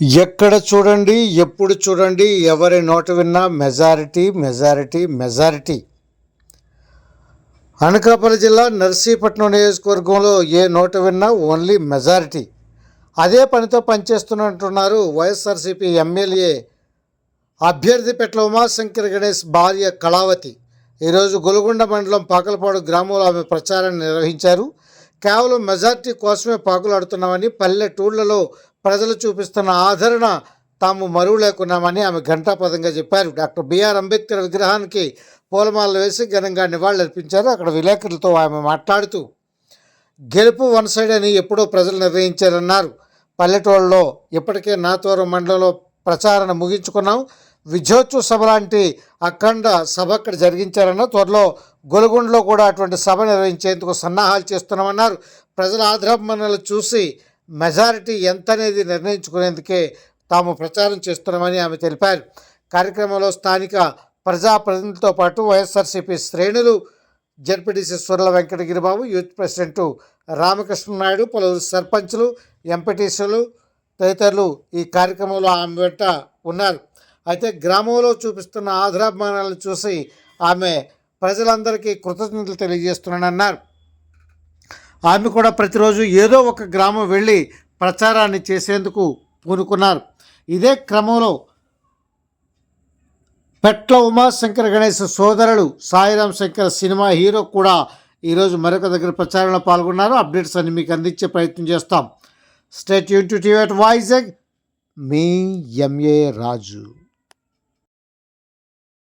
ఎక్కడ చూడండి ఎప్పుడు చూడండి ఎవరి నోట విన్నా మెజారిటీ మెజారిటీ మెజారిటీ. అనకాపల్లి జిల్లా నర్సీపట్నం నియోజకవర్గంలో ఏ నోట విన్నా ఓన్లీ మెజారిటీ. అదే పనితో పనిచేస్తున్నట్టున్నారు వైఎస్ఆర్సీపీ ఎమ్మెల్యే అభ్యర్థి పెట్ల ఉమాశంకర్ గణేష్ భార్య కళావతి. ఈరోజు గొలుగొండ మండలం పాకలపాడు గ్రామంలో ఆమె ప్రచారాన్ని నిర్వహించారు. కేవలం మెజార్టీ కోసమే పాకులాడుతున్నామని పల్లెటూళ్ళలో ప్రజలు చూపిస్తున్న ఆదరణ తాము మరువు లేకున్నామని ఆమె ఘంటాపదంగా చెప్పారు. డాక్టర్ బిఆర్ అంబేద్కర్ విగ్రహానికి పూలమాలలు వేసి ఘనంగా నివాళులర్పించారు. అక్కడ విలేకరులతో ఆమె మాట్లాడుతూ గెలుపు వన్ సైడ్ అని ఎప్పుడో ప్రజలు నిర్ణయించారన్నారు. పల్లెటూళ్ళలో ఇప్పటికే నాతోరం మండలంలో ప్రచారణ ముగించుకున్నాం. విజయోత్సవ సభ లాంటి అఖండ సభ అక్కడ జరిగించారన్న త్వరలో గొలుగుండలో కూడా అటువంటి సభ నిర్వహించేందుకు సన్నాహాలు చేస్తున్నామన్నారు. ప్రజల ఆదరాభిమానాలు చూసి మెజారిటీ ఎంత అనేది నిర్ణయించుకునేందుకే తాము ప్రచారం చేస్తున్నామని ఆమె తెలిపారు. కార్యక్రమంలో స్థానిక ప్రజాప్రతినిధులతో పాటు వైఎస్ఆర్సీపీ శ్రేణులు ZPTC Surla Venkatagiribabu youth president Ramakrishna Naidu పలువురు సర్పంచులు ఎంపీటీసీలు తదితరులు ఈ కార్యక్రమంలో ఆమె వెంట ఉన్నారు. అయితే గ్రామంలో చూపిస్తున్న ఆదరాభిమానాలను చూసి ఆమె ప్రజలందరికీ కృతజ్ఞతలు తెలియజేస్తున్నానన్నారు. ఆమె కూడా ప్రతిరోజు ఏదో ఒక గ్రామం వెళ్ళి ప్రచారాన్ని చేసేందుకు పూనుకున్నారు. ఇదే క్రమంలో పెట్ల ఉమాశంకర్ గణేష్ సోదరుడు సాయిరాం శంకర్ సినిమా హీరో కూడా ఈరోజు మరొక దగ్గర ప్రచారంలో పాల్గొన్నారు. అప్డేట్స్ అన్ని మీకు అందించే ప్రయత్నం చేస్తాం. స్టేట్ యూన్ టు టీవీ వైజాగ్ మీ ఎంఏ రాజు.